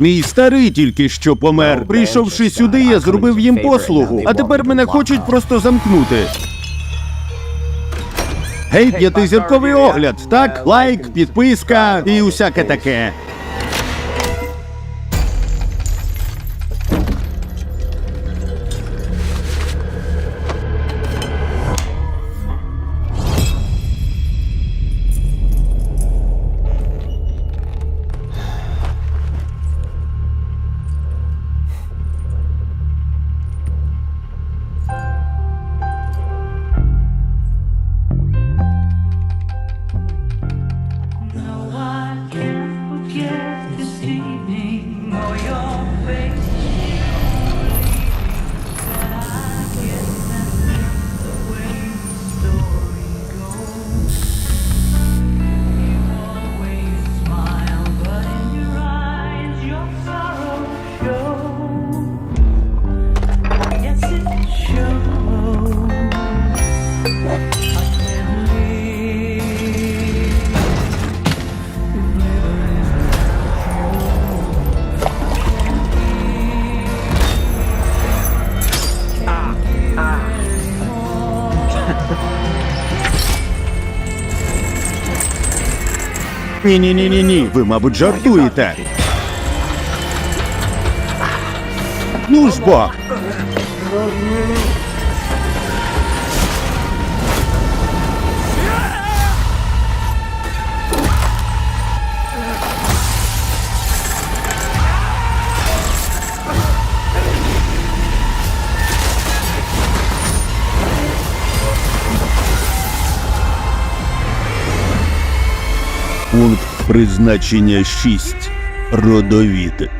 Мій старий тільки що помер. Прийшовши сюди, я зробив їм послугу, а тепер мене хочуть просто замкнути. Гей, п'ятизірковий огляд, так? Лайк, підписка і усяке таке. Ні, ні, ні, ні, ні. Ви, мабуть, жартуєте. Ну ж бо. Пункт призначення 6. Родовід.